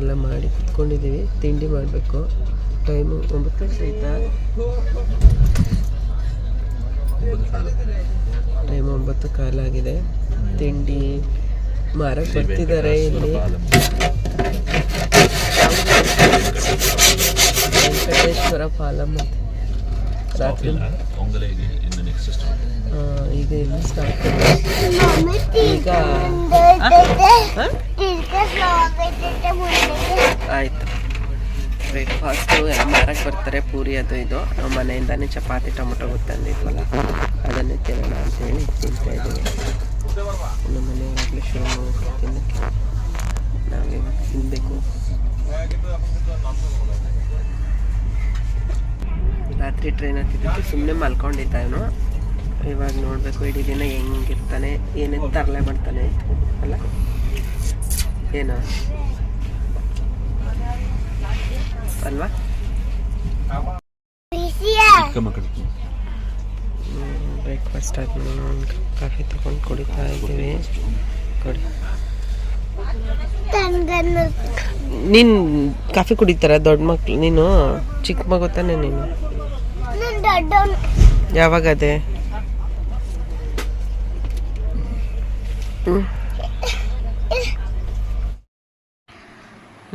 ಎಲ್ಲ ಮಾಡಿ ಕುತ್ಕೊಂಡಿದ್ದೀವಿ ತಿಂಡಿ ಮಾಡಬೇಕು. ಟೈಮು ಒಂಬತ್ತು ಗಂಟೆ ಆಯ್ತಾ? ಟೈಮ್ ಒಂಬತ್ತು ಕಾಲಾಗಿದೆ ತಿಂಡಿ ಮಾರಕ್ಕೆ ಬರ್ತಿದ್ದಾರೆ ಇಲ್ಲಿ. ವೆಂಕಟೇಶ್ವರ ಪಾಲಮ್ಮ ರಾತ್ರಿ ಆ, ಈಗ ಇಲ್ಲಿ ಸ್ಟಾರ್ಟ್ ಈಗ ಆಯಿತು. ಬ್ರೇಕ್ಫಾಸ್ಟು ಎಲ್ಲ ಮಾರಕ್ಕೆ ಬರ್ತಾರೆ. ಪೂರಿ ಅದು ಇದು. ನಾವು ಮನೆಯಿಂದಾನೇ ಚಪಾತಿ ಟೊಮೊಟೊ ಗೊತ್ತಂದಿದ್ವಲ್ಲ ಅದನ್ನೇ ತಿನ್ನೋಣ ಅಂತೇಳಿ ತಿಂತಾ ಇದ್ದೀವಿ. ನಮ್ಮ ಮನೆಯವರಾಗಲಿ ಶುರು ಮಾಡ್ಬೇಕು ತಿನ್ನಕ್ಕೆ. ನಾವೇ ತಿನ್ನಬೇಕು ರಾತ್ರಿ ಟ್ರೈನ್ ಹತ್ತಿದ್ದಕ್ಕೆ ಸುಮ್ಮನೆ ಮಲ್ಕೊಂಡಿದ್ದ ಇವನು. ಇವಾಗ ನೋಡಬೇಕು ಇಡೀ ದಿನ ಹೆಂಗಿರ್ತಾನೆ ಏನೇನು ತರಲೆ ಮಾಡ್ತಾನೆ ಅಲ್ಲ? ಏನು? ಅಲ್ವಾ? ಬ್ರೇಕ್ಫಾಸ್ಟ್ ಆದ್ಮೇಲೆ ಕಾಫಿ ತಗೊಂಡು ಕುಡಿತಾ ಇದ್ದೀವಿ. ಕೊಡಿ. ನೀನು ಕಾಫಿ ಕುಡಿತಾರ ದೊಡ್ಡ ಮಕ್ಳು ನೀನು? ಚಿಕ್ಕ ಮಗು ತಾನೆ ನೀನು? ಯಾವಾಗ ಅದೇ?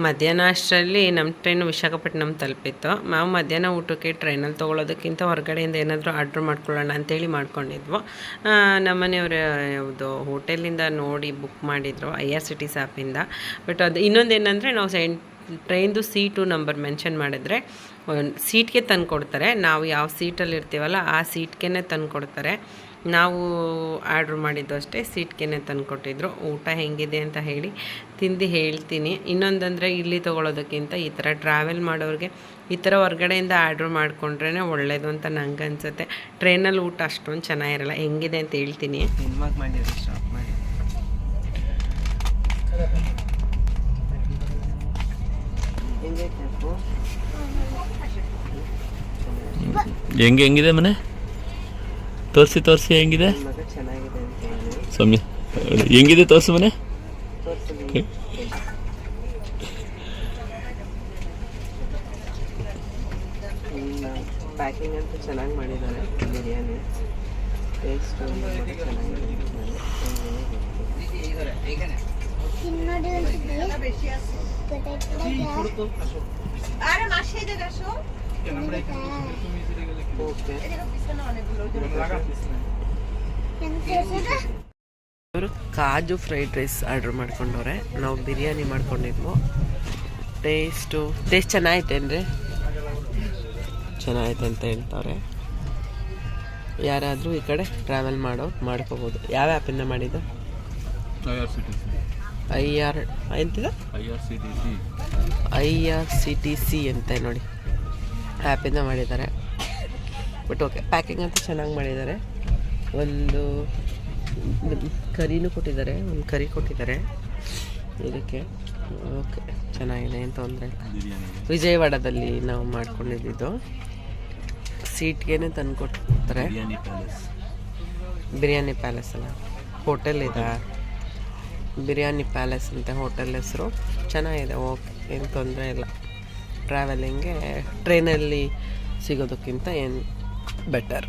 ಮಧ್ಯಾಹ್ನ ಅಷ್ಟರಲ್ಲಿ ನಮ್ಮ ಟ್ರೈನು ವಿಶಾಖಪಟ್ಟಣಂ ತಲುಪಿತ್ತು. ನಾವು ಮಧ್ಯಾಹ್ನ ಊಟಕ್ಕೆ ಟ್ರೈನಲ್ಲಿ ತೊಗೊಳೋದಕ್ಕಿಂತ ಹೊರಗಡೆಯಿಂದ ಏನಾದರೂ ಆರ್ಡ್ರ್ ಮಾಡ್ಕೊಳ್ಳೋಣ ಅಂತೇಳಿ ಮಾಡ್ಕೊಂಡಿದ್ವು. ನಮ್ಮ ನಮ್ಮನೆಯವರು ಯಾವುದು, ಹೋಟೆಲಿಂದ ನೋಡಿ ಬುಕ್ ಮಾಡಿದರು, ಐ ಆರ್ ಸಿ ಟಿ ಸ್ಯಾಪಿಂದ ಬಟ್ ಅದು ಇನ್ನೊಂದೇನೆಂದರೆ ನಾವು ಸೆಂಟ್ ಟ್ರೈನ್ದು ಸೀಟು ನಂಬರ್ ಮೆನ್ಷನ್ ಮಾಡಿದ್ರೆ ಸೀಟ್ಗೆ ತಂದು ಕೊಡ್ತಾರೆ ನಾವು ಯಾವ ಸೀಟಲ್ಲಿ ಇರ್ತೀವಲ್ಲ, ಆ ಸೀಟ್ಗೆ ತಂದು ಕೊಡ್ತಾರೆ ನಾವು ಆರ್ಡ್ರ್ ಮಾಡಿದ್ದು ಅಷ್ಟೇ ಸೀಟ್ಗೆ ತಂದು ಕೊಟ್ಟಿದ್ರು ಊಟ ಹೆಂಗಿದೆ ಅಂತ ಹೇಳಿ ತಿಂದು ಹೇಳ್ತೀನಿ. ಇನ್ನೊಂದಂದರೆ ಇಲ್ಲಿ ತೊಗೊಳೋದಕ್ಕಿಂತ ಈ ಥರ ಟ್ರಾವೆಲ್ ಮಾಡೋರಿಗೆ ಈ ಥರ ಹೊರ್ಗಡೆಯಿಂದ ಆರ್ಡ್ರ್ ಮಾಡ್ಕೊಂಡ್ರೇ ಒಳ್ಳೆಯದು ಅಂತ ನಂಗೆ ಅನ್ಸುತ್ತೆ. ಟ್ರೈನಲ್ಲಿ ಊಟ ಅಷ್ಟೊಂದು ಚೆನ್ನಾಗಿರಲ್ಲ. ಹೆಂಗಿದೆ ಅಂತ ಹೇಳ್ತೀನಿ. ಹೆಂಗೆ ಹೆಂಗಿದೆ ಮನೆ? ತೋರಿಸಿ ತೋರಿಸಿ ಹೆಂಗಿದೆ? ಸ್ವಾಮಿ ಚೆನ್ನಾಗಿದೆ ಸೌಮ್ಯ ಹೆಂಗಿದೆ ತೋರಿಸು ಮನೆ? ಪ್ಯಾಕಿಂಗ್ ಅಂತೂ ಚೆನ್ನಾಗಿ ಮಾಡಿದ್ದಾರೆ ಬಿರಿಯಾನಿ. ಟೇಸ್ಟ್ ಚೆನ್ನಾಗಿದೆ ಇವರು ಕಾಜು ಫ್ರೈಡ್ ರೈಸ್ ಆರ್ಡರ್ ಮಾಡ್ಕೊಂಡವ್ರೆ. ನಾವು ಬಿರಿಯಾನಿ ಮಾಡ್ಕೊಂಡಿದ್ವು. ಟೇಸ್ಟು ಟೇಸ್ಟ್ ಚೆನ್ನಾಗೈತೇನ್ರಿ ಚೆನ್ನಾಗೈತೆ ಅಂತ ಹೇಳ್ತವ್ರೆ ಯಾರಾದರೂ ಈ ಕಡೆ ಟ್ರಾವೆಲ್ ಮಾಡೋ ಮಾಡ್ಕೋಬೋದು. ಯಾವ ಆ್ಯಪಿಂದ ಮಾಡಿದ್ದು? I R ಎಂತಿದೆ? I R C T C. I R C T C ಅಂತ ನೋಡಿ. ಆ್ಯಪಿಂದ ಮಾಡಿದ್ದಾರೆ. ಬಟ್ ಓಕೆ ಪ್ಯಾಕಿಂಗ್ ಅಂತ ಚೆನ್ನಾಗಿ ಮಾಡಿದ್ದಾರೆ. ಒಂದು ಕರಿನೂ ಕೊಟ್ಟಿದ್ದಾರೆ ಒಂದು ಕರಿ ಕೊಟ್ಟಿದ್ದಾರೆ. ಇದಕ್ಕೆ ಓಕೆ ಚೆನ್ನಾಗಿದೆ ಏನು ತೊಂದರೆ ವಿಜಯವಾಡದಲ್ಲಿ ನಾವು ಮಾಡ್ಕೊಂಡಿದ್ದು. ಸೀಟ್ಗೇನೆ ತಂದು ಕೊಡ್ತಾರೆ ಬಿರಿಯಾನಿ ಪ್ಯಾಲೇಸ್ ಅಲ್ಲ. ಹೋಟೆಲ್ ಇದೆ? ಬಿರಿಯಾನಿ ಪ್ಯಾಲೇಸ್ ಅಂತ ಹೋಟೆಲ್ ಹೆಸರು. ಚೆನ್ನಾಗಿದೆ, ಓಕೆ, ಏನು ತೊಂದರೆ ಇಲ್ಲ. ಟ್ರಾವೆಲಿಂಗ್ಗೆ ಟ್ರೈನಲ್ಲಿ ಸಿಗೋದಕ್ಕಿಂತ ಏನು ಬೆಟರ್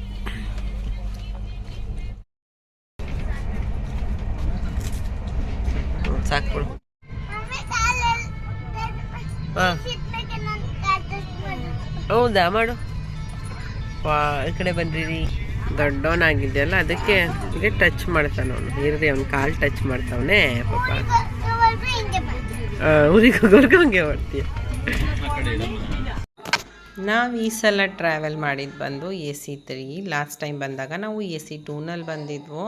ಸಾಕ್ಬಿಡು ಹಾಂ. ಹೌದಾ, ಮಾಡು. ವಾ, ಈ ಕಡೆ ಬಂದಿರಿ ದೊಡ್ಡವನಾಗಿದೆಯಲ್ಲ ಅದಕ್ಕೆ ಇಲ್ಲಿ ಟಚ್ ಮಾಡ್ತಾನೆ ಅವನು. ಇರ್ರಿ ಅವ್ನ ಕಾಲು ಟಚ್ ಮಾಡ್ತಾವನೆ ಪಾಪ. ಊರಿಗೆ ಹೋಗೋರ್ಗು ಹಂಗೆ ಮಾಡ್ತೀಯ? ನಾವು ಈ ಸಲ ಟ್ರಾವೆಲ್ ಮಾಡಿದ್ದು ಬಂದು A C three last time ಬಂದಾಗ ನಾವು ಎ ಸಿ ಟೂನಲ್ಲಿ ಬಂದಿದ್ವು.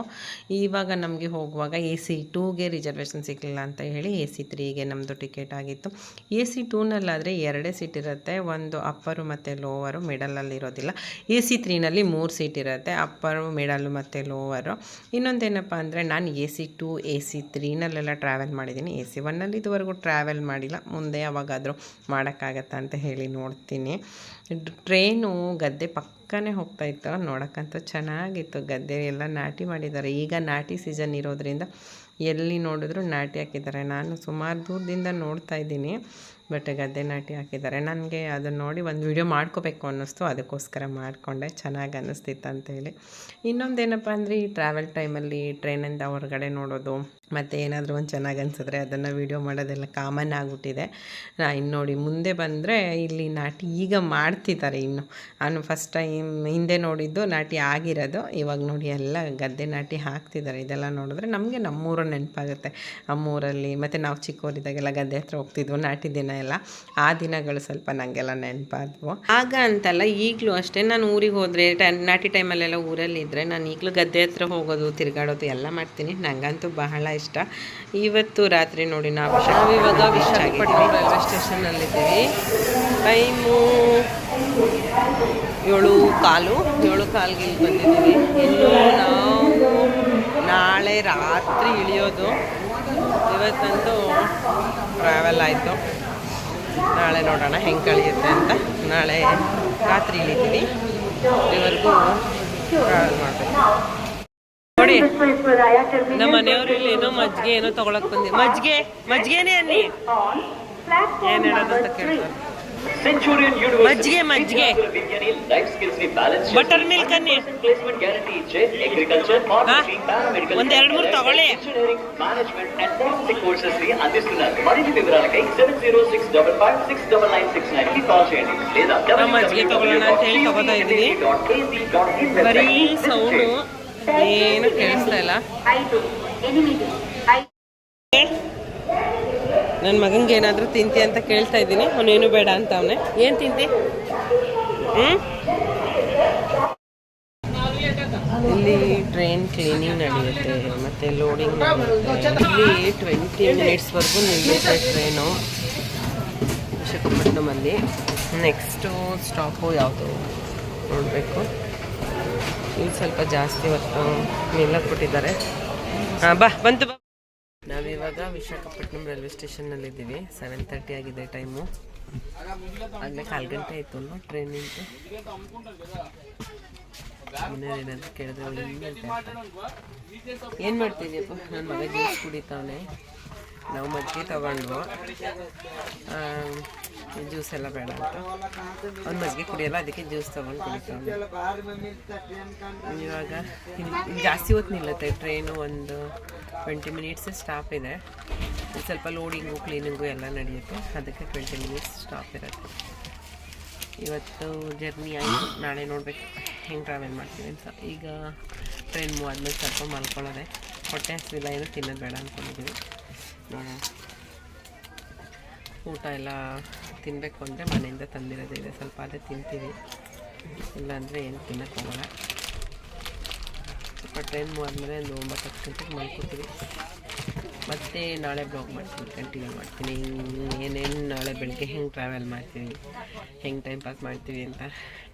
ಇವಾಗ ನಮಗೆ ಹೋಗುವಾಗ ಎ ಸಿ ಟೂಗೆ ರಿಸರ್ವೇಷನ್ ಸಿಗಲಿಲ್ಲ ಅಂತ ಹೇಳಿ ಎ ಸಿ ತ್ರೀಗೆ ನಮ್ಮದು ಟಿಕೆಟ್ ಆಗಿತ್ತು. ಎ ಸಿ ಟೂನಲ್ಲಾದರೆ ಎರಡೇ ಸೀಟ್ ಇರುತ್ತೆ. ಒಂದು ಅಪ್ಪರು ಮತ್ತು ಲೋವರು ಮಿಡಲಲ್ಲಿ ಇರೋದಿಲ್ಲ. ಎ ಸಿ ತ್ರೀನಲ್ಲಿ ಮೂರು ಸೀಟ್ ಇರುತ್ತೆ. ಅಪ್ಪರು ಮಿಡಲು ಮತ್ತು ಲೋವರು ಇನ್ನೊಂದೇನಪ್ಪ ಅಂದರೆ ನಾನು A C two A C ತ್ರೀನಲ್ಲೆಲ್ಲ travel ಮಾಡಿದ್ದೀನಿ. ಎ ಸಿ ಒನ್ನಲ್ಲಿ ಇದುವರೆಗೂ ಟ್ರಾವೆಲ್ ಮಾಡಿಲ್ಲ. ಮುಂದೆ ಯಾವಾಗಾದರೂ ಮಾಡೋಕ್ಕಾಗತ್ತಾ ಅಂತ ಹೇಳಿ ನೋಡ್ತೀನಿ. ಟ್ರೈನು ಗದ್ದೆ ಪಕ್ಕನೇ ಹೋಗ್ತಾಯಿತ್ತು ನೋಡೋಕ್ಕಂತೂ ಚೆನ್ನಾಗಿತ್ತು. ಗದ್ದೆ ಎಲ್ಲ ನಾಟಿ ಮಾಡಿದ್ದಾರೆ. ಈಗ ನಾಟಿ ಸೀಸನ್ ಇರೋದ್ರಿಂದ ಎಲ್ಲಿ ನೋಡಿದ್ರು ನಾಟಿ ಹಾಕಿದ್ದಾರೆ. ನಾನು ಸುಮಾರು ದೂರದಿಂದ ನೋಡ್ತಾ ಇದ್ದೀನಿ, ಬಟ್ ಗದ್ದೆ ನಾಟಿ ಹಾಕಿದ್ದಾರೆ. ನನಗೆ ಅದನ್ನು ನೋಡಿ ಒಂದು ವಿಡಿಯೋ ಮಾಡ್ಕೋಬೇಕು ಅನ್ನಿಸ್ತು. ಅದಕ್ಕೋಸ್ಕರ ಮಾಡಿಕೊಂಡೆ. ಚೆನ್ನಾಗಿ ಅನ್ನಿಸ್ತಿತ್ತು ಅಂತೇಳಿ. ಇನ್ನೊಂದೇನಪ್ಪ ಅಂದರೆ ಈ ಟ್ರಾವೆಲ್ ಟೈಮಲ್ಲಿ ಟ್ರೈನಿಂದ ಹೊರಗಡೆ ನೋಡೋದು ಮತ್ತು ಏನಾದರೂ ಒಂದು ಚೆನ್ನಾಗಿ ಅನಿಸಿದ್ರೆ ಅದನ್ನು ವಿಡಿಯೋ ಮಾಡೋದೆಲ್ಲ ಕಾಮನ್ ಆಗಿಬಿಟ್ಟಿದೆ. ಇನ್ನು ನೋಡಿ, ಮುಂದೆ ಬಂದರೆ ಇಲ್ಲಿ ನಾಟಿ ಈಗ ಮಾಡ್ತಿದ್ದಾರೆ ಇನ್ನು. ನಾನು ಫಸ್ಟ್ ಟೈಮ್ ಹಿಂದೆ ನೋಡಿದ್ದು ನಾಟಿ ಆಗಿರೋದು. ಇವಾಗ ನೋಡಿ ಎಲ್ಲ ಗದ್ದೆ ನಾಟಿ ಹಾಕ್ತಿದ್ದಾರೆ. ಇದೆಲ್ಲ ನೋಡಿದ್ರೆ ನಮಗೆ ನಮ್ಮೂರ ನೆನಪಾಗುತ್ತೆ. ನಮ್ಮೂರಲ್ಲಿ ಮತ್ತು ನಾವು ಚಿಕ್ಕವರಿದ್ದಾಗೆಲ್ಲ ಗದ್ದೆ ಹತ್ರ ಹೋಗ್ತಿದ್ವು ನಾಟಿ ದಿನ ಎಲ್ಲ. ಆ ದಿನಗಳು ಸ್ವಲ್ಪ ನನಗೆಲ್ಲ ನೆನಪಾದ್ವು. ಆಗ ಅಂತಲ್ಲ ಈಗಲೂ ಅಷ್ಟೇ ನಾನು ಊರಿಗೆ ಹೋದರೆ ಟೈಮ್, ನಾಟಿ ಟೈಮಲ್ಲೆಲ್ಲ ಊರಲ್ಲಿ ಇದ್ದರೆ ನಾನು ಈಗಲೂ ಗದ್ದೆ ಹತ್ರ ಹೋಗೋದು, ತಿರುಗಾಡೋದು ಎಲ್ಲ ಮಾಡ್ತೀನಿ. ನನಗಂತೂ ಬಹಳ ಇಷ್ಟ. ಇವತ್ತು ರಾತ್ರಿ ನೋಡಿ ನಾವು ಇವಾಗ ರೈಲ್ವೆ ಸ್ಟೇಷನಲ್ಲಿದ್ದೀವಿ. ಟೈಮು ಏಳು ಕಾಲು. ಏಳು ಕಾಲ್ಗೆ ಇಲ್ಲಿ ಬಂದಿದ್ದೀವಿ. ಇನ್ನು ನಾವು ನಾಳೆ ರಾತ್ರಿ ಇಳಿಯೋದು. ಇವತ್ತಂತೂ ಟ್ರಾವೆಲ್ ಆಯಿತು. ನಾಳೆ ನೋಡೋಣ ಹೆಂಗೆ ಕಳಿಯುತ್ತೆ ಅಂತ. ನಾಳೆ ರಾತ್ರಿ ಇಳಿತೀವಿ. ಇವರೆಗೂ ಟ್ರಾವೆಲ್ ಮಾಡಬೇಕು. ನೋಡಿ. ನಮ್ಮ ಇಲ್ಲಿ ಏನೋ ಮಜ್ಜಿಗೆ ಏನೋ ತಗೊಳಕ್ ಬಂದಿ ಮಜ್ಜಿಗೆ ಮಜ್ಜಿಗೆನೆ ಅನ್ನಿ ಏನ್ ಹೇಳೋದಂತ ಕೇಳ್ತಾರೆ. ಮಜ್ಜಿಗೆ ಮಜ್ಜಿಗೆ. ಬಟರ್ ಮಿಲ್ಕ್ ಅನ್ನಿ. ಒಂದ್ ಎರಡ್ ಮೂರು ತಗೊಳ್ಳಿ. ಮಜ್ಜಿಗೆ ತಗೊಳ್ಳೋಣ ಅಂತ ಹೇಳಿ ತಗೋತಾ ಇದೀವಿ ಬರೀ ಸೌಂಡು ಏನು ಕೇಳಿಸ್ತಾ ಇಲ್ಲ? ನನ್ನ ಮಗನಿಗೆ ಏನಾದರೂ ತಿಂತಿ ಅಂತ ಕೇಳ್ತಾ ಇದ್ದೀನಿ. ಅವನೇನು ಬೇಡ ಅಂತ ಅವನೇ. ಏನು ತಿಂತಿ? ಇಲ್ಲಿ ಟ್ರೈನ್ ಕ್ಲೀನಿಂಗ್ ನಡೆಯುತ್ತೆ ಮತ್ತು ಲೋಡಿಂಗ್ ನಡೆಯುತ್ತೆ. ಇಲ್ಲಿ ಟ್ವೆಂಟಿ ಮಿನಿಟ್ಸ್ವರೆಗೂ ನಿಲ್ಲುತ್ತೆ ಟ್ರೈನು ವಿಶಾಖಪಟ್ಟಣಮಲ್ಲಿ ನೆಕ್ಸ್ಟು ಸ್ಟಾಪು ಯಾವುದು ನೋಡಬೇಕು? ಇಲ್ಲಿ ಸ್ವಲ್ಪ ಜಾಸ್ತಿ ಹೊತ್ತು ನಿಲ್ಲಕ್ಕೆ ಕೊಟ್ಟಿದ್ದಾರೆ ಹಾಂ, ಬಾ ಬಂತು ಬಾ. ನಾವಿವಾಗ ವಿಶಾಖಪಟ್ಟಣಂ ರೈಲ್ವೆ ಸ್ಟೇಷನ್ನಲ್ಲಿದ್ದೀವಿ ಸೆವೆನ್ ತರ್ಟಿ ಆಗಿದೆ ಟೈಮು ಆಗಲೇ ಕಾಲು ಗಂಟೆ ಆಯಿತು ಅಲ್ವಾ ನಿಂತು? ಏನಾದ್ರು ಕೇಳಿದ್ರೆ ಏನು ಮಾಡ್ತಿದ್ಯಪ್ಪ? ನನ್ನ ಮಗ ಜ್ಯೂಸ್ ಕುಡಿತಾವನೆ. ನಾವು ಮಜ್ಜಿಗೆ ತೊಗೊಂಡು ಜ್ಯೂಸ್ ಎಲ್ಲ ಬೇಡ ಅಂತ. ಒಂದು ಮಜ್ಜಿಗೆ ಕುಡಿಯಲ್ಲ, ಅದಕ್ಕೆ ಜ್ಯೂಸ್ ತೊಗೊಂಡು ಕುಡಿತೀವಿ ಇವಾಗ ಜಾಸ್ತಿ ಹೊತ್ತು ನಿಲ್ಲುತ್ತೆ. ಟ್ರೈನು ಒಂದು ಟ್ವೆಂಟಿ ಮಿನಿಟ್ಸ್ ಸ್ಟಾಪ್ ಇದೆ. ಸ್ವಲ್ಪ ಲೋಡಿಂಗು, ಕ್ಲೀನಿಂಗು ಎಲ್ಲ ನಡೆಯುತ್ತೆ. ಅದಕ್ಕೆ ಟ್ವೆಂಟಿ ಮಿನಿಟ್ಸ್ ಸ್ಟಾಪ್ ಇರುತ್ತೆ. ಇವತ್ತು ಜರ್ನಿ ಆಯಿತು. ನಾಳೆ ನೋಡಬೇಕು ಹೆಂಗೆ ಟ್ರಾವೆಲ್ ಮಾಡ್ತೀವಿ ಅಂತ. ಈಗ ಟ್ರೈನ್ ಮೂವ್ ಆದ್ಮೇಲೆ ಸ್ವಲ್ಪ ಮಲ್ಕೊಳ್ಳೋದೆ. ಹೊಟ್ಟೆ ಹಸಿವಿಲ್ಲ, ಏನು ತಿನ್ನೋದು ಬೇಡ ಅಂದ್ಕೊಂಡಿದ್ದೀವಿ ನೋಡೋಣ ಊಟ ಎಲ್ಲ ತಿನ್ನಬೇಕು ಅಂದರೆ ಮನೆಯಿಂದ ತಂದಿರೋದಿದೆ ಸ್ವಲ್ಪ ಅದೇ ತಿಂತೀವಿ. ಇಲ್ಲಾಂದರೆ ಏನು ತಿನ್ನಕ್ಕೆ ಸ್ವಲ್ಪ ಟ್ರೈನ್ ಮೂವ್ ಆದಮೇಲೆ ಒಂದು ಒಂಬತ್ತು ಹತ್ತು ಗಂಟೆಗೆ ಮಲ್ಕೋತೀವಿ. ಮತ್ತೆ ನಾಳೆ ಬ್ಲಾಗ್ ಮಾಡ್ತೀನಿ ಕಂಟಿನ್ಯೂ ಮಾಡ್ತೀನಿ. ಏನೇನು ನಾಳೆ ಬೆಳಗ್ಗೆ ಹೆಂಗೆ ಟ್ರಾವೆಲ್ ಮಾಡ್ತೀವಿ, ಹೆಂಗೆ ಟೈಮ್ ಪಾಸ್ ಮಾಡ್ತೀವಿ ಅಂತ.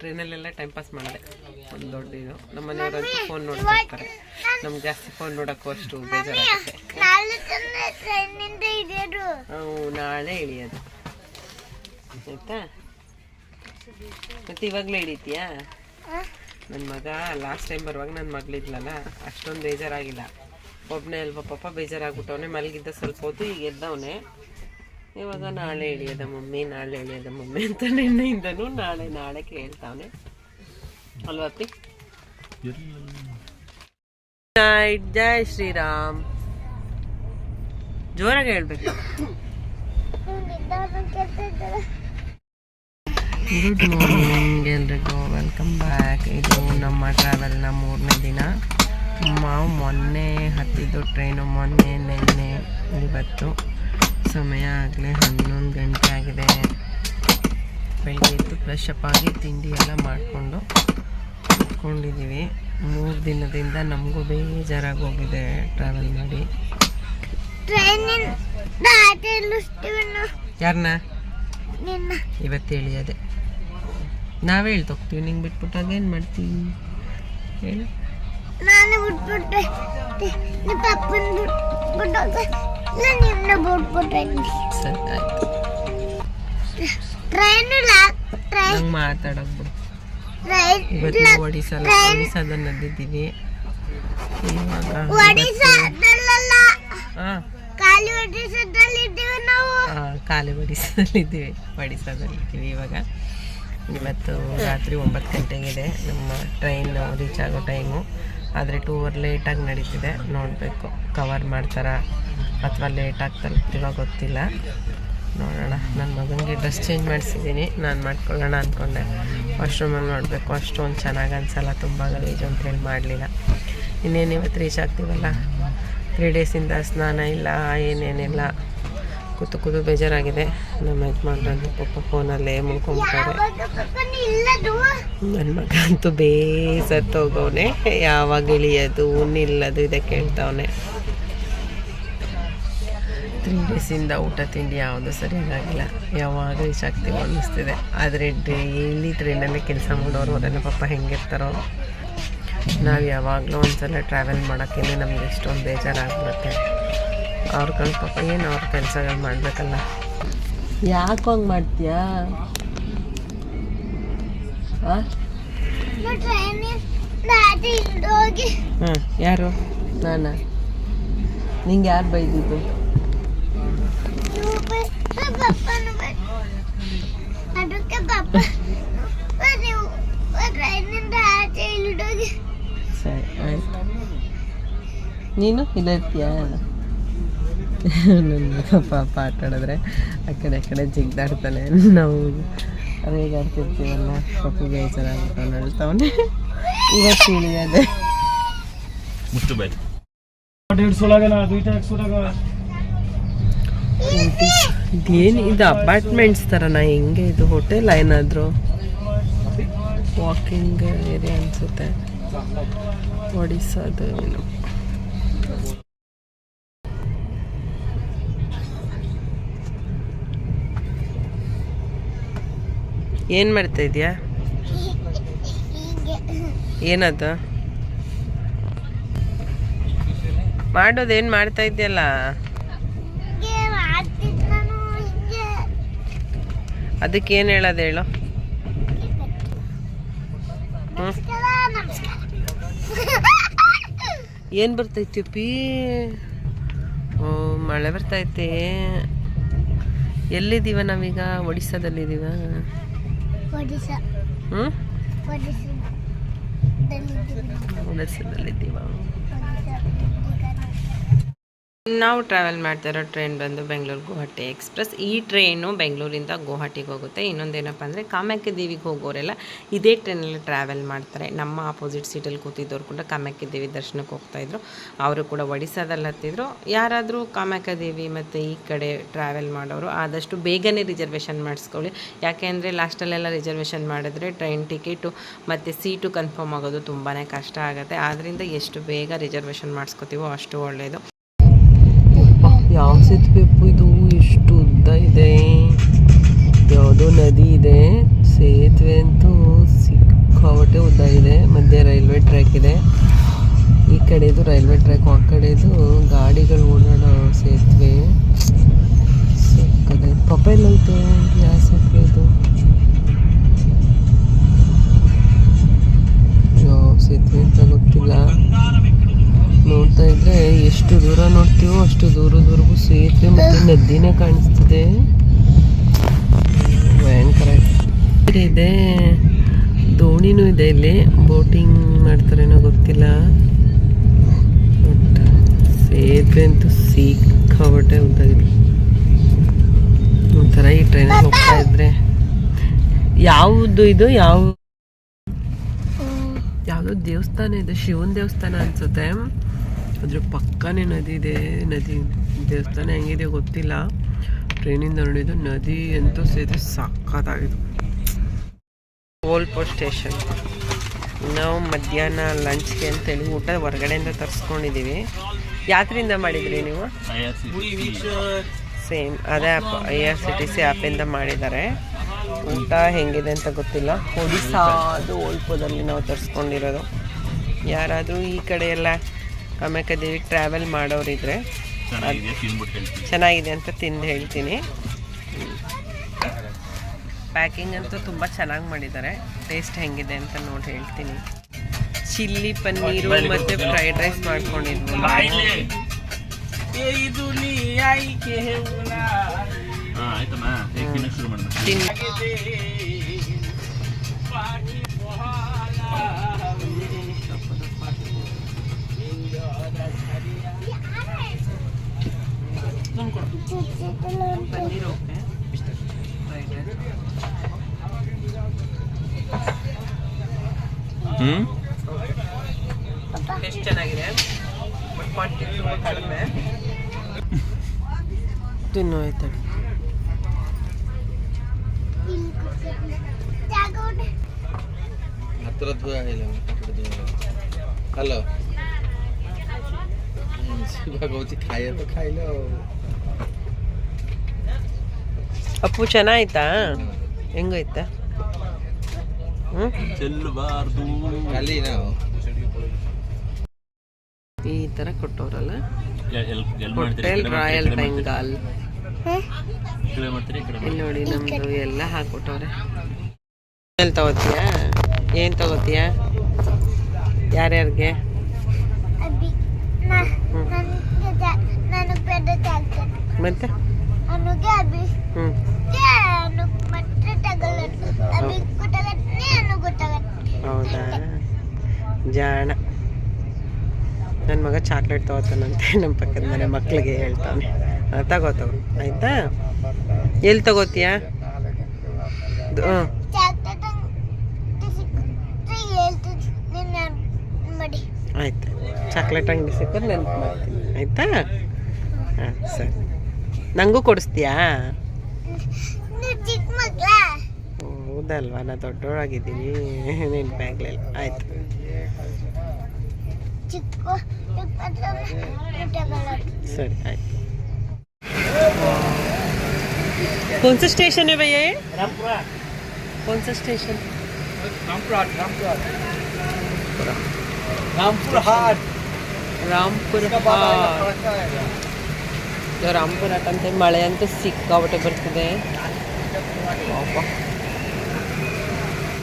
ಟ್ರೈನಲ್ಲೆಲ್ಲ ಟೈಮ್ ಪಾಸ್ ಮಾಡಿದೆ. ಒಂದು ದೊಡ್ಡ ಇದು. ನಮ್ಮ ಮನೆಯವರಂತೂ ಫೋನ್ ನೋಡ್ತಾ ಇರ್ತಾರೆ. ನಮ್ಗೆ ಜಾಸ್ತಿ ಫೋನ್ ನೋಡೋಕ್ಕೂ ಅಷ್ಟು ಬೇಜಾರಾಗುತ್ತೆ. ನಾವು ನಾಳೆ ಇಳಿಯೋದು ಆಯ್ತಾ? ಮತ್ತೆ ಇವಾಗಲೇ ಹಿಡಿತೀಯಾ? ನನ್ನ ಮಗ ಲಾಸ್ಟ್ ಟೈಮ್ ಬರುವಾಗ ನನ್ನ ಮಗಳಿದ್ಲಲ್ಲ ಅಷ್ಟೊಂದು ಬೇಜಾರಾಗಿಲ್ಲ. ಒಬ್ಬನೇ ಅಲ್ವಾ ಪಾಪ ಬೇಜಾರಾಗ್ಬಿಟ್ಟವನೆ ಮಲಗಿದ್ದ ಸ್ವಲ್ಪ ಹೊತ್ತು ಈಗ ಎದ್ದವನೆ. ಇವಾಗ ನಾಳೆ ಇಳಿಯೋದ ಮಮ್ಮಿ ನಾಳೆ ಇಳಿಯೋದ ಮಮ್ಮಿ ಅಂತ ನಿನ್ನೆಯಿಂದನೂ ನಾಳೆ ನಾಳೆ ಕೇಳ್ತಾವನೆ. ಅಲ್ವಾ ಅಪ್ಪಿ ನೈಟ್ ಜೈ ಶ್ರೀರಾಮ್. ಜೋರಾಗಿ ಹೇಳ್ಬೇಕು. ಗುಡ್ ಮಾರ್ನಿಂಗ್ ಎಲ್ರಿಗೂ ವೆಲ್ಕಮ್ ಬ್ಯಾಕ್ ಇದು ನಮ್ಮ ಟ್ರಾವೆಲ್ನ ಮೂರನೇ ದಿನ. ನಾವು ಮೊನ್ನೆ ಹತ್ತಿದ್ದು ಟ್ರೈನು ಮೊನ್ನೆ, ನಿನ್ನೆ, ಇವತ್ತು. ಸಮಯ ಆಗಲೇ ಹನ್ನೊಂದು ಗಂಟೆ ಆಗಿದೆ. ಬೆಳಗ್ಗೆ ಇತ್ತು ಫ್ರೆಶ್ ಅಪ್ ಆಗಿ ತಿಂಡಿ ಎಲ್ಲ ಮಾಡಿಕೊಂಡು ಕುತ್ಕೊಂಡಿದ್ದೀವಿ ಮೂರು ದಿನದಿಂದ ನಮಗೂ ಬೇಜಾರಾಗಿ ಹೋಗಿದೆ ಟ್ರಾವೆಲ್ ಮಾಡಿ. ಟ್ರೈನಿಂದ ಆಟ ಇಳಿಸ್ತೀವಿ ಯಾರನ್ನ ನಿನ್ನ. ಇವತ್ತು ಹೇಳಿದೆ ನಾವೇ ಹೇಳ್ತೋಗ್ತೀವಿ ನಿಂಗೆ ಬಿಟ್ಬಿಟ್ಟಾಗ ಏನು ಮಾಡ್ತೀವಿ? ಹೇಳು. ನಾನು ಬಿಟ್ಬಿಟ್ರೆ ನಿಮ್ಮ ಪಪ್ಪನ ನಾನು ನಿಮ್ಮನ್ನ ಬಿಟ್ಬಿಟ್ಟೆ ಸರಿ ಆಯ್ತು. Train train. ಮಾತಾಡಕ್ ಬಿಡು. ಇವತ್ತು ಒಡಿಸಲ್ಲ ಒಡಿಸಾದಲ್ಲಿ ನದ್ದಿದ್ದೀವಿ ಇವಾಗ ಒಡಿಶಾ ಹಾಂ. ಖಾಲಿ ಬಡಿಸದಲ್ಲಿ ಇದ್ದೀವಿ ನಾವು ಒಡಿಸಾದಲ್ಲಿದ್ದೀವಿ ಒಡಿಸಾದಲ್ಲಿದ್ದೀವಿ ಇವಾಗ. ಇವತ್ತು ರಾತ್ರಿ ಒಂಬತ್ತು ಗಂಟೆಗಿದೆ. ನಮ್ಮ ಟ್ರೈನ್ ರೀಚ್ ಆಗೋ ಟೈಮು ಆದರೆ ಟೂ ಅವರ್ ಲೇಟಾಗಿ ನಡೀತಿದೆ. ನೋಡಬೇಕು. ಕವರ್ ಮಾಡ್ತಾರಾ ಅಥವಾ ಲೇಟಾಗಿ ತಲುಪ್ತಿರೋ ಗೊತ್ತಿಲ್ಲ. ನೋಡೋಣ. ನನ್ನ ಮಗನಿಗೆ ಡ್ರೆಸ್ ಚೇಂಜ್ ಮಾಡಿಸಿದ್ದೀನಿ. ನಾನು ಮಾಡ್ಕೊಳ್ಳೋಣ ಅಂದ್ಕೊಂಡೆ ವಾಶ್ರೂಮಲ್ಲಿ ನೋಡಬೇಕು. ಅಷ್ಟೊಂದು ಚೆನ್ನಾಗಿ ಅನ್ಸಲ್ಲ. ತುಂಬ ಗಲೀಜು ಅಂತ ಹೇಳಿ ಮಾಡಲಿಲ್ಲ. ಇನ್ನೇನು ಇವತ್ತು ರೀಚ್ ಆಗ್ತೀವಲ್ಲ? ತ್ರೀ ಡೇಸಿಂದ ಸ್ನಾನ ಇಲ್ಲ, ಏನೇನಿಲ್ಲ. ಕೂತು ಕೂತು ಬೇಜಾರಾಗಿದೆ. ನಮ್ಮ ಯಜಮಾನ್ರಂದು ಪಾಪ ಫೋನಲ್ಲೇ ಮುಳ್ಕೊಂಬಿಟ್ಟಾರೆ. ನನ್ನ ಮಗ ಅಂತೂ ಬೇಸತ್ತು ಹೋಗವನೆ ಯಾವಾಗ ಇಳಿಯೋದು, ನಿಲ್ಲದು ಇದೆ ಕೇಳ್ತಾವನೆ. ತ್ರೀ ಡೇಸಿಂದ ಊಟ ತಿಂಡಿ ಯಾವುದು ಸರಿಯಾಗಿಲ್ಲ ಯಾವಾಗ ಶಕ್ತಿ ಅನ್ನಿಸ್ತಿದೆ. ಆದರೆ ಡೈಲಿ ಟ್ರೈನಲ್ಲೇ ಕೆಲಸ ಮಾಡೋರು ಅದನ್ನು ಪಾಪ ಹೆಂಗಿರ್ತಾರೋ. ನಾವು ಯಾವಾಗಲೂ ಒಂದ್ಸಲ ಟ್ರಾವೆಲ್ ಮಾಡೋಕ್ಕೇನೆ ನಮ್ಗೆ ಎಷ್ಟೊಂದು ಬೇಜಾರಾಗ್ಬಿಡುತ್ತೆ. ಅವ್ರುಗಳು ಪಾಪ ಏನು ಅವ್ರ ಕೆಲಸಗಳು ಮಾಡಬೇಕಲ್ಲ. ಯಾಕೆ ಹಂಗೆ ಮಾಡ್ತೀಯಾ? ಹಾಂ ಟ್ರೈನ್ ದಾಟಿ ಹೋಗಿ ಹಾಂ ಯಾರು? ನಾನಾ? ನಿಂಗೆ ಯಾರು ಬೈದಿದ್ದು ನೀವು ಬೈ- ಪಪ್ಪನು ಬೈ- ಅದಕ್ಕೆ ಪಪ್ಪ ನೀವು ಟ್ರೈನಿಂದ ಆಚೆ ಇಳಿದೋಗಿ ಸರಿ ಆಯ್ತು ನೀನು ಇಲ್ಲ ಇರ್ತೀಯಾ? ನನ್ನ ಪಾಪ ಆಟ ಆಡಿದ್ರೆ ಆ ಕಡೆ ಆ ಕಡೆ ಜಿಗ್ದಾಡ್ತಾನೆ. ನಾವು ರೇಗಾಡ್ತಿರ್ತೀವಲ್ಲ ಪಪ್ಪಿಗೆ ಚೆನ್ನಾಗಿ ಹೇಳ್ತಾವನೆ. ಇವತ್ತು ಇಳಿಯದೆ ಬಾಯ್ ಇದೇನು ಇದು ಅಪಾರ್ಟ್ಮೆಂಟ್ಸ್ ಥರನಾ ಹೆಂಗೆ ಇದು ಹೋಟೆಲ್ ಏನಾದರೂ? ವಾಕಿಂಗ್ ಏರಿಯಾ ಅನಿಸುತ್ತೆ. ಒಡಿಸ್ಸಾದು ಏನು. ಏನು ಮಾಡ್ತಾ ಇದೆಯಾ? ಏನದು? ಮಾಡೋದೇನು ಮಾಡ್ತಾ ಇದೆಯಲ್ಲ? ಅದಕ್ಕೆ ಏನು ಹೇಳೋದು ಹೇಳು? ಏನು ಬರ್ತೈತಿ ಪಿ ಓ, ಮಳೆ ಬರ್ತೈತೆ ಎಲ್ಲಿದ್ದೀವ ನಾವೀಗ? ಒಡಿಸ್ಸಾದಲ್ಲಿದ್ದೀವ? ಹ್ಞೂ ಒಡಿಶಾದಲ್ಲಿದ್ದೀವಿ ಒಡಿಸ್ಸಾದಲ್ಲಿದ್ದೀವ ಒಡಿಶಾ ನಾವು ಟ್ರಾವೆಲ್ ಮಾಡ್ತಾ ಇರೋ ಟ್ರೈನ್ ಬಂದು ಬೆಂಗಳೂರು ಗುವಾಹಟಿ ಎಕ್ಸ್ಪ್ರೆಸ್ ಈ ಟ್ರೈನು ಬೆಂಗಳೂರಿಂದ ಗುವಾಹಟಿಗೆ ಹೋಗುತ್ತೆ. ಇನ್ನೊಂದೇನಪ್ಪ ಅಂದರೆ ಕಾಮಾಖ್ಯ ದೇವಿಗೆ ಹೋಗೋರೆಲ್ಲ ಇದೇ ಟ್ರೈನಲ್ಲಿ ಟ್ರಾವೆಲ್ ಮಾಡ್ತಾರೆ. ನಮ್ಮ ಆಪೋಸಿಟ್ ಸೀಟಲ್ಲಿ ಕೂತಿದ್ದವ್ರು ಕೂಡ ಕಾಮಾಖ್ಯ ದೇವಿ ದರ್ಶನಕ್ಕೆ ಹೋಗ್ತಾಯಿದ್ರು ಅವರು ಕೂಡ ಒಡಿಸ್ಸಾದಲ್ಲಿ ಹತ್ತಿದ್ರು. ಯಾರಾದರೂ ಕಾಮಾಖ್ಯ ದೇವಿ ಮತ್ತು ಈ ಕಡೆ ಟ್ರಾವೆಲ್ ಮಾಡೋರು, ಆದಷ್ಟು ಬೇಗನೆ ರಿಸರ್ವೇಷನ್ ಮಾಡಿಸ್ಕೊಳ್ಳಿ. ಯಾಕೆ ಅಂದರೆ ಲಾಸ್ಟಲ್ಲೆಲ್ಲ ರಿಸರ್ವೇಷನ್ ಮಾಡಿದ್ರೆ ಟ್ರೈನ್ ಟಿಕೆಟು ಮತ್ತು ಸೀಟು ಕನ್ಫರ್ಮ್ ಆಗೋದು ತುಂಬಾ ಕಷ್ಟ ಆಗುತ್ತೆ. ಆದ್ದರಿಂದ ಎಷ್ಟು ಬೇಗ ರಿಸರ್ವೇಷನ್ ಮಾಡಿಸ್ಕೋತೀವೋ ಅಷ್ಟು ಒಳ್ಳೆಯದು ಯಾವ ಸೇತುವೆ ಇದು? ಎಷ್ಟು ಉದ್ದ ಇದೆ ಯಾವುದೋ ನದಿ ಇದೆ, ಸೇತುವೆ ಅಂತೂ ಸಿಕ್ಕಾವಟ್ಟೆ ಉದ್ದ ಇದೆ. ಮಧ್ಯೆ ರೈಲ್ವೆ ಟ್ರ್ಯಾಕ್ ಇದೆ. ಈ ಕಡೆದು ರೈಲ್ವೆ ಟ್ರ್ಯಾಕ್, ಆ ಕಡೆದು ಗಾಡಿಗಳು ಓಡಾಡೋ ಸೇತುವೆ. ಸಿಕ್ಕದೆ ಪಪೆಲ್ ಐತೆ ಯಾವ ಸೇತುವೆ ಇದು ಯಾವ ಸೇತುವೆ ಅಂತ ಗೊತ್ತಿಲ್ಲ. ನೋಡ್ತಾ ಇದ್ರೆ ಎಷ್ಟು ದೂರ ನೋಡ್ತೀವೋ ಅಷ್ಟು ದೂರದವರೆಗೂ ಸೇತುವೆ ಮತ್ತೆ ನದಿನೇ ಕಾಣಿಸ್ತಿದೆ. ಭಯಂಕರ. ಇದೆ ದೋಣಿನೂ ಇದೆ ಇಲ್ಲಿ. ಬೋಟಿಂಗ್ ಮಾಡ್ತಾರೇನೋ ಗೊತ್ತಿಲ್ಲ. ಬಟ್ ಸೇತುವೆ ಅಂತೂ ಸಿಕ್ಕಾಬಟ್ಟೆ ಉದ್ದಾಗಿದೆ. ಒಂಥರ ಈ ಟ್ರೈನ್ ಹೋಗ್ತಾ ಇದ್ರೆ. ಯಾವುದು ಇದು? ಯಾವ ಯಾವುದೋ ದೇವಸ್ಥಾನ ಇದೆ. ಶಿವನ ದೇವಸ್ಥಾನ ಅನ್ಸುತ್ತೆ. ಅದ್ರ ಪಕ್ಕನೇ ನದಿ ಇದೆ, ನದಿ ದೇವಸ್ಥಾನ ಹೆಂಗಿದೆ ಗೊತ್ತಿಲ್ಲ. ಟ್ರೈನಿಂದ ನೋಡಿದ್ದು ನದಿ ಅಂತೂ ಸೇರಿ ಸಾಕಾದಾಗಿದೆ ಓಲ್ ಪೋಸ್ಟ್ ಸ್ಟೇಷನ್ ನಾವು ಮಧ್ಯಾಹ್ನ ಲಂಚ್ಗೆ ಅಂತೇಳಿ ಊಟ ಹೊರಗಡೆಯಿಂದ ತರಿಸ್ಕೊಂಡಿದ್ದೀವಿ. ಯಾತ್ರೆಯಿಂದ ಮಾಡಿದ್ರಿ ನೀವು? ಸೇಮ್ ಅದೇ app I R C T C ಆ್ಯಪಿಂದ ಮಾಡಿದ್ದಾರೆ. ಊಟ ಹೆಂಗಿದೆ ಅಂತ ಗೊತ್ತಿಲ್ಲ. ಒಡಿಸ್ಸಾದು ಓಲ್ಪೋದಲ್ಲಿ ನಾವು ತರಿಸ್ಕೊಂಡಿರೋದು. ಯಾರಾದರೂ ಈ ಕಡೆ ಎಲ್ಲ ಕಾಮಾಖ್ಯದೇವಿಗೆ ಟ್ರಾವೆಲ್ ಮಾಡೋರಿದ್ರೆ ಚೆನ್ನಾಗಿದೆ ಚೆನ್ನಾಗಿದೆ ಅಂತ ತಿಂದು ಹೇಳ್ತೀನಿ. ಪ್ಯಾಕಿಂಗ್ ಅಂತೂ ತುಂಬ ಚೆನ್ನಾಗಿ ಮಾಡಿದ್ದಾರೆ. ಟೇಸ್ಟ್ ಹೆಂಗಿದೆ ಅಂತ ನೋಡಿ ಹೇಳ್ತೀನಿ. ಚಿಲ್ಲಿ ಪನ್ನೀರು ಮತ್ತು ಫ್ರೈಡ್ ರೈಸ್ ಮಾಡ್ಕೊಂಡಿದ್ವು ಹಾ paneer okay fried rice hmm taste ಚೆನ್ನಾಗಿದೆ ಬಟ್ ಕ್ವಾಂಟಿಟಿ ತುಂಬ ಕಡಿಮೆ ತಿನ್ನು ಆಯ್ತು ಹಲೋ ଶିବା କହୁଛି ଖାଇବା ତ ଖାଇଲ ଆଉ ಅಪ್ಪು ಚೆನ್ನಾಯ್ತಾ ಹೆಂಗೋಯ್ತಾ ಹ್ಞೂ ಚೆಲ್ಲಬಾರ್ದು କାଲି ନା ଆଉ ಈ ಥರ ಕೊಟ್ಟವ್ರಲ್ಲ ಎಲ್ ಎಲ್ ಮಾಡ್ತೀರಿ ಈ ಹೋಟೆಲ್ ಕಡೆ ರಾಯಲ್ ಮಾಡ್ತೀರಿ, ಈ ಕಡೆ ಬೆಂಗಾಲ್ ಮಾಡ್ತೀರಿ, ಈ ಕಡೆ ಮಾಡ್ತೀರಿ ಈ ಕಡೆ ಇಲ್ಲಿ ಮಾಡ್ತೀರಿ. ನೋಡಿ ನಮ್ಮದು ಎಲ್ಲ ಹಾಕ್ಬಿಟ್ಟವ್ರೆ ಎಲ್ಲಿ ತಗೋತೀಯಾ ಏನು ತಗೋತೀಯಾ ಯಾರ್ಯಾರಿಗೆ ಗೊತ್ತಾಗತ್ತೆ ಹೌದಾ. ಜಾಣ. ನನ್ನ ಮಗ ಚಾಕ್ಲೇಟ್ ತಗೋತಾನಂತೆ. ನಮ್ಮ ಪಕ್ಕದ ಮನೆ ಮಕ್ಕಳಿಗೆ ಹೇಳ್ತಾನೆ ತಗೋ ತಗೋ. ಆಯಿತಾ? ಎಲ್ಲಿ ತಗೋತೀಯಾ? ಆಯ್ತು. ಚಾಕ್ಲೇಟ್ ಅಂಗಡಿ ಸಿಕ್ಕರೆ ನೆನಪು ಮಾಡ್ತೀನಿ. ಆಯಿತಾ? ಹಾಂ ಸರಿ. ನನಗೂ ಕೊಡಿಸ್ತೀಯಾ ನೀವು ಚಿಕ್ಕ ಮಕ್ಳ ಹೌದಲ್ವಾ ನಾ ದೊಡ್ಡವಳಾಗಿದ್ದೀನಿ ನೆನಪಾಗಲಿಲ್ಲ ಆಯಿತು ಚಿಕ್ಕ ಚಿಕ್ಕ ತಗೊಳ್ಳೋದು सर कौन सा स्टेशन है भैया ये रामपुरा कौन सा स्टेशन रामपुर हाट ರಾಂಪುರ ರಾಂಪುರ ಹಾಟ್ ಅಂತ ಮಳೆ ಅಂತೂ ಸಿಕ್ಕಾಬಟ್ಟೆ ಬರ್ತದೆ.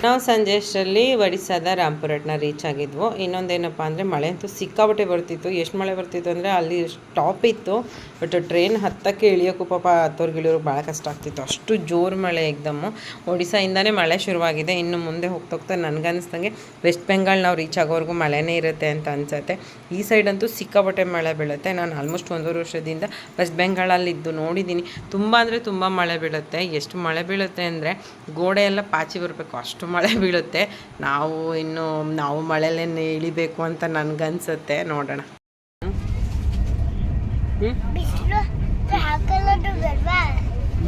ನಾವು ಸಂಜೆ ಅಷ್ಟರಲ್ಲಿ ಒಡಿಸ್ಸಾದ ರಾಮ್ಪುರಟ್ನ ರೀಚ್ ಆಗಿದ್ವು. ಇನ್ನೊಂದೇನಪ್ಪ ಅಂದರೆ ಮಳೆ ಅಂತೂ ಸಿಕ್ಕಾಬಟ್ಟೆ ಬರ್ತಿತ್ತು. ಎಷ್ಟು ಮಳೆ ಬರ್ತಿತ್ತು ಅಂದರೆ ಅಲ್ಲಿ ಸ್ಟಾಪ್ ಇತ್ತು. ಬಟ್ ಟ್ರೈನ್ ಹತ್ತಕ್ಕೆ ಇಳಿಯೋಕ್ಕೂ ಪಾಪ ಹತ್ತೋರ್ಗೆ ಇಳಿಯೋರು ಭಾಳ ಕಷ್ಟ ಆಗ್ತಿತ್ತು. ಅಷ್ಟು ಜೋರು ಮಳೆ ಎಕ್ದಮ್ಮು ಒಡಿಸ್ಸಾಯಿಂದನೇ ಮಳೆ ಶುರುವಾಗಿದೆ. ಇನ್ನು ಮುಂದೆ ಹೋಗ್ತಾ ಹೋಗ್ತಾ ನನಗನ್ಸ್ದಂಗೆ ವೆಸ್ಟ್ ಬೆಂಗಾಲ್ ನಾವು ರೀಚ್ ಆಗೋವರೆಗೂ ಮಳೆನೇ ಇರುತ್ತೆ ಅಂತ ಅನ್ಸುತ್ತೆ. ಈ ಸೈಡ್ ಅಂತೂ ಸಿಕ್ಕಾಬಟ್ಟೆ ಮಳೆ ಬೀಳುತ್ತೆ. ನಾನು ಆಲ್ಮೋಸ್ಟ್ ಒಂದೂವರೆ ವರ್ಷದಿಂದ ವೆಸ್ಟ್ ಬೆಂಗಾಳಲ್ಲಿದ್ದು ನೋಡಿದ್ದೀನಿ ತುಂಬ ಅಂದರೆ ತುಂಬ ಮಳೆ ಬೀಳುತ್ತೆ. ಎಷ್ಟು ಮಳೆ ಬೀಳುತ್ತೆ ಅಂದರೆ ಗೋಡೆ ಎಲ್ಲ ಪಾಚಿ ಬರಬೇಕು. ಅಷ್ಟು ಮಳೆ ಬೀಳುತ್ತೆ. ನಾವು ಇನ್ನು ನಾವು ಮಳೆಯಲ್ಲೇ ಇಳಿಬೇಕು ಅಂತ ನನಗನ್ಸುತ್ತೆ. ನೋಡೋಣ.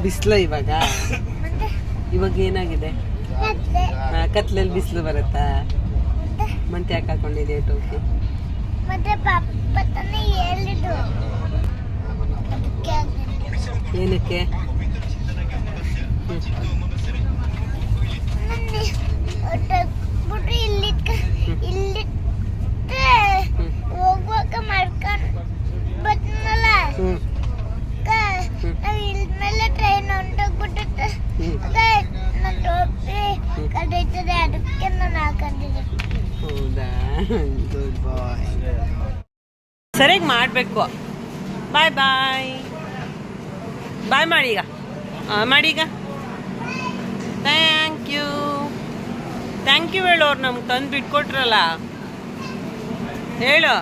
ಬಿಸಿಲು ಇವಾಗ? ಇವಾಗ ಏನಾಗಿದೆ? ಕತ್ಲಲ್ಲಿ ಬಿಸಿಲು ಬರುತ್ತಾ? ಮತ್ತೆ? ಯಾಕೆ ಹಾಕೊಂಡಿದೆ ಟೋಪಿ. ಏನಕ್ಕೆ? ತೆಗ್ದ್ಬಿಟ್ಟು ಇಲ್ಲಿ ಇಲ್ಲಿ ಹೋಗುವಾಗ ಮಾಡ್ಕೊಂಡು ಬತ್ನಲ್ಲ ಹ್ಞೂ ನಾವು ಇಲ್ಮೇಲೆ ಟ್ರೈನ್ ಹೊಂಟೋಗ್ಬಿಟ್ಟೆ ನನ್ನ ಟೋಪಿ ಅದಕ್ಕೆ ನಾನು ಹಾಕೊಂಡಿದ್ದೆ. ಹೌದಾ? ಗುಡ್ ಬಾಯ್ ಸರಿಯಾಗಿ ಮಾಡಬೇಕು. ಬಾಯ್ ಬಾಯ್ ಬಾಯ್ ಮಾಡಿ ಈಗ ಮಾಡಿ ಈಗ ಥ್ಯಾಂಕ್ ಯು ಹೇಳು ಅವ್ರು ನಮ್ಗೆ ತಂದು ಬಿಟ್ಕೊಟ್ರಲ್ಲ. ಹೇಳು.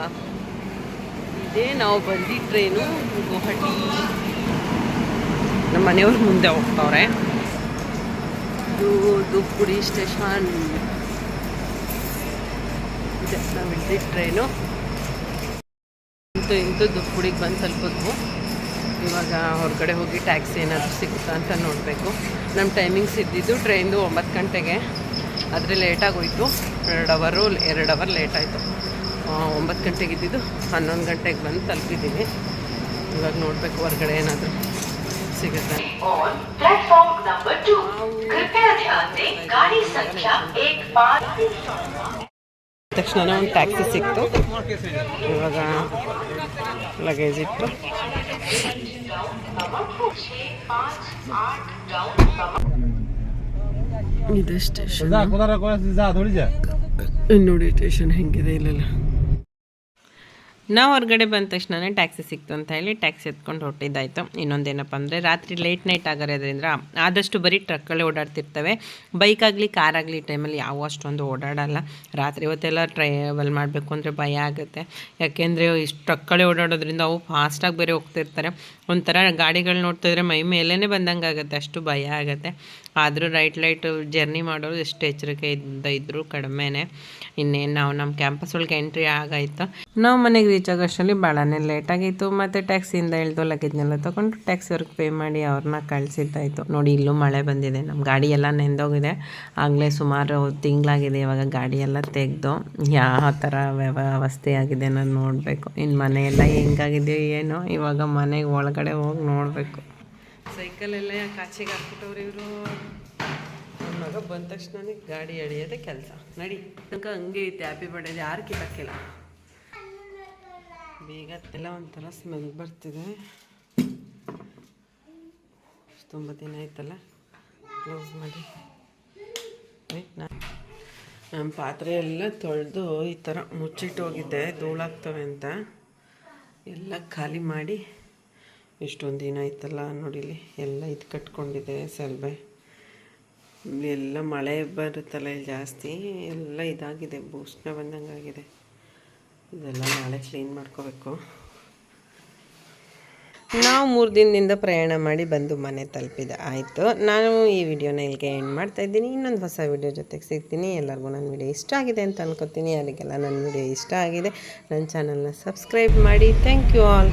ಇದೇ ನಾವು ಬಂದಿ ಟ್ರೈನು ಗುವಾಹಟಿ. ನಮ್ಮ ಮನೆಯವ್ರ ಮುಂದೆ ಹೋಗ್ತಾವ್ರೆ. ಇದು ದುಪ್ಪುಡಿ ಸ್ಟೇಷನ್. ಇದೆ, ನಾವು ಇದ್ದಿದ್ದ ಟ್ರೈನು ಇಂತೂ ಇಂತೂ ದುಪ್ಪುಡಿಗೆ ಬಂದು ತಲುಪಿದ್ವು. ಇವಾಗ ಹೊರಗಡೆ ಹೋಗಿ ಟ್ಯಾಕ್ಸಿ ಏನಾದರೂ ಸಿಗುತ್ತಾ ಅಂತ ನೋಡಬೇಕು. ನಮ್ಮ ಟೈಮಿಂಗ್ಸ್ ಇದ್ದಿದ್ದು ಟ್ರೈನ್ದು ಒಂಬತ್ತು ಗಂಟೆಗೆ. ಆದರೆ ಲೇಟಾಗೋಯಿತು. ಎರಡು ಅವರು ಎರಡು ಅವರ್ ಲೇಟಾಯಿತು ಒಂಬತ್ತು ಗಂಟೆಗೆ ಇದ್ದಿದ್ದು ಹನ್ನೊಂದು ಗಂಟೆಗೆ ಬಂದು ತಲುಪಿದ್ದೀನಿ. ಇವಾಗ ನೋಡಬೇಕು ಹೊರಗಡೆ ಏನಾದರೂ ಸಿಗುತ್ತೆ. ತಕ್ಷಣ ಒಂದು ಟ್ಯಾಕ್ಸಿ ಸಿಕ್ತು. ಇವಾಗ ಲಗೇಜ್ ಇಟ್ಟು. ಇದೆ ಸ್ಟೇಷನ್ ನೋಡಿ ಸ್ಟೇಷನ್ ಹೆಂಗಿದೆ ಇಲ್ಲೆಲ್ಲ. ನಾವು ಹೊರಗಡೆ ಬಂದ ತಕ್ಷಣ ಟ್ಯಾಕ್ಸಿ ಸಿಕ್ತು ಅಂತ ಹೇಳಿ ಟ್ಯಾಕ್ಸಿ ಎತ್ಕೊಂಡು ಹೊರಟಿದ್ದಾಯಿತು. ಇನ್ನೊಂದೇನಪ್ಪ ಅಂದರೆ ರಾತ್ರಿ ಲೇಟ್ ನೈಟ್ ಆಗಿರೋದ್ರಿಂದ ಆದಷ್ಟು ಬರೀ ಟ್ರಕ್ಕಲ್ಲೇ ಓಡಾಡ್ತಿರ್ತವೆ. ಬೈಕ್ ಆಗಲಿ ಕಾರ್ ಆಗಲಿ ಟೈಮಲ್ಲಿ ಯಾವ ಅಷ್ಟೊಂದು ಓಡಾಡಲ್ಲ. ರಾತ್ರಿ ಹೊತ್ತೆಲ್ಲ ಟ್ರಾವೆಲ್ ಮಾಡಬೇಕು ಅಂದರೆ ಭಯ ಆಗುತ್ತೆ. ಯಾಕೆಂದರೆ ಇಷ್ಟು ಟ್ರಕ್ಕಲ್ಲೇ ಓಡಾಡೋದ್ರಿಂದ ಅವು ಫಾಸ್ಟಾಗಿ ಬೇರೆ ಹೋಗ್ತಿರ್ತಾರೆ. ಒಂಥರ ಗಾಡಿಗಳು ನೋಡ್ತಿದ್ರೆ ಮೈ ಮೇಲೇ ಬಂದಂಗೆ ಆಗುತ್ತೆ, ಅಷ್ಟು ಭಯ ಆಗುತ್ತೆ. ಆದರೂ ರೈಟ್ ಲೈಟ್ ಜರ್ನಿ ಮಾಡೋರು ಎಷ್ಟು ಎಚ್ಚರಿಕೆಯಿಂದ ಇದ್ದರೂ ಕಡಿಮೆನೆ. ಇನ್ನೇನು ನಾವು ನಮ್ಮ ಕ್ಯಾಂಪಸ್ ಒಳಗೆ ಎಂಟ್ರಿ ಆಗಾಯಿತು. ನಾವು ಮನೆಗೆ ರೀಚ್ ಆಗೋಷ್ಟರಲ್ಲಿ ಭಾಳನೇ ಲೇಟ್ ಆಗಿತ್ತು. ಮತ್ತು ಟ್ಯಾಕ್ಸಿಯಿಂದ ಇಳಿದು ಲಗೇಜ್ನೆಲ್ಲ ತೊಗೊಂಡು ಟ್ಯಾಕ್ಸಿಯವ್ರಿಗೆ ಪೇ ಮಾಡಿ ಅವ್ರನ್ನ ಕಳಿಸಿದ್ದಾಯಿತು. ನೋಡಿ ಇಲ್ಲೂ ಮಳೆ ಬಂದಿದೆ. ನಮ್ಮ ಗಾಡಿ ಎಲ್ಲ ನೆಂದೋಗಿದೆ. ಆಗಲೇ ಸುಮಾರು ತಿಂಗಳಾಗಿದೆ ಇವಾಗ ಗಾಡಿ ಎಲ್ಲ ತೆಗೆದು. ಯಾವ ಥರ ವ್ಯವಸ್ಥೆ ಆಗಿದೆ ನಾನು ನೋಡಬೇಕು. ಇನ್ನು ಮನೆಯೆಲ್ಲ ಹೆಂಗಾಗಿದೆಯೋ ಏನೋ. ಇವಾಗ ಮನೆಗೆ ಒಳಗಡೆ ಹೋಗಿ ನೋಡಬೇಕು. ಸೈಕಲೆಲ್ಲ ಕಾಚಿಗೆ ಹಾಕ್ಬಿಟ್ಟವ್ರು ಇವರು? ನನ್ನ ಮಗ ಬಂದ ತಕ್ಷಣ ಗಾಡಿ ಎಳೆಯೋದೆ ಕೆಲಸ. ನಡಿ. ತನಕ ಹಂಗೆ ಐತೆ ಹ್ಯಾಪಿ ಬರ್ಡೇ ಯಾರು ಕೇಳೋಕ್ಕಿಲ್ಲ ಬೇಗ ಎಲ್ಲ ಒಂಥರ ಸ್ಮೆಲ್ ಬರ್ತಿದೆ. ತುಂಬ ದಿನ ಆಯ್ತಲ್ಲ? ಕ್ಲೋಸ್ ಮಾಡಿ. ನಮ್ಮ ಪಾತ್ರೆ ಎಲ್ಲ ತೊಳೆದು ಈ ಥರ ಮುಚ್ಚಿಟ್ಟು ಹೋಗಿದ್ದೆ. ಧೂಳಾಗ್ತವೆ ಅಂತ. ಎಲ್ಲ ಖಾಲಿ ಮಾಡಿ ಇಷ್ಟೊಂದು ದಿನ ಆಯ್ತಲ್ಲ ನೋಡಿಲಿ ಎಲ್ಲ ಇದು ಕಟ್ಕೊಂಡಿದೆ ಸೆಲ್ಬೆ. ಎಲ್ಲ ಮಳೆ ಬರುತ್ತಲ್ಲ ಇಲ್ಲಿ ಜಾಸ್ತಿ. ಎಲ್ಲ ಇದಾಗಿದೆ ಬೂಸ್ನ ಬಂದಂಗೆ ಆಗಿದೆ ಇದೆಲ್ಲ ನಾಳೆ ಕ್ಲೀನ್ ಮಾಡ್ಕೋಬೇಕು. ನಾವು ಮೂರು ದಿನದಿಂದ ಪ್ರಯಾಣ ಮಾಡಿ ಬಂದು ಮನೆ ತಲುಪಿದೆ. ಆಯಿತು. ನಾನು ಈ ವಿಡಿಯೋನ ಇಲ್ಲಿಗೆ ಎಂಡ್ ಮಾಡ್ತಾ ಇದ್ದೀನಿ. ಇನ್ನೊಂದು ಹೊಸ ವಿಡಿಯೋ ಜೊತೆಗೆ ಸಿಗ್ತೀನಿ. ಎಲ್ಲರಿಗೂ ನನ್ನ ವಿಡಿಯೋ ಇಷ್ಟ ಆಗಿದೆ ಅಂತ ಅನ್ಕೋತೀನಿ. ಯಾರಿಗೆಲ್ಲ ನನ್ನ ವಿಡಿಯೋ ಇಷ್ಟ ಆಗಿದೆ ನನ್ನ ಚಾನಲ್ನ ಸಬ್ಸ್ಕ್ರೈಬ್ ಮಾಡಿ. Thank you all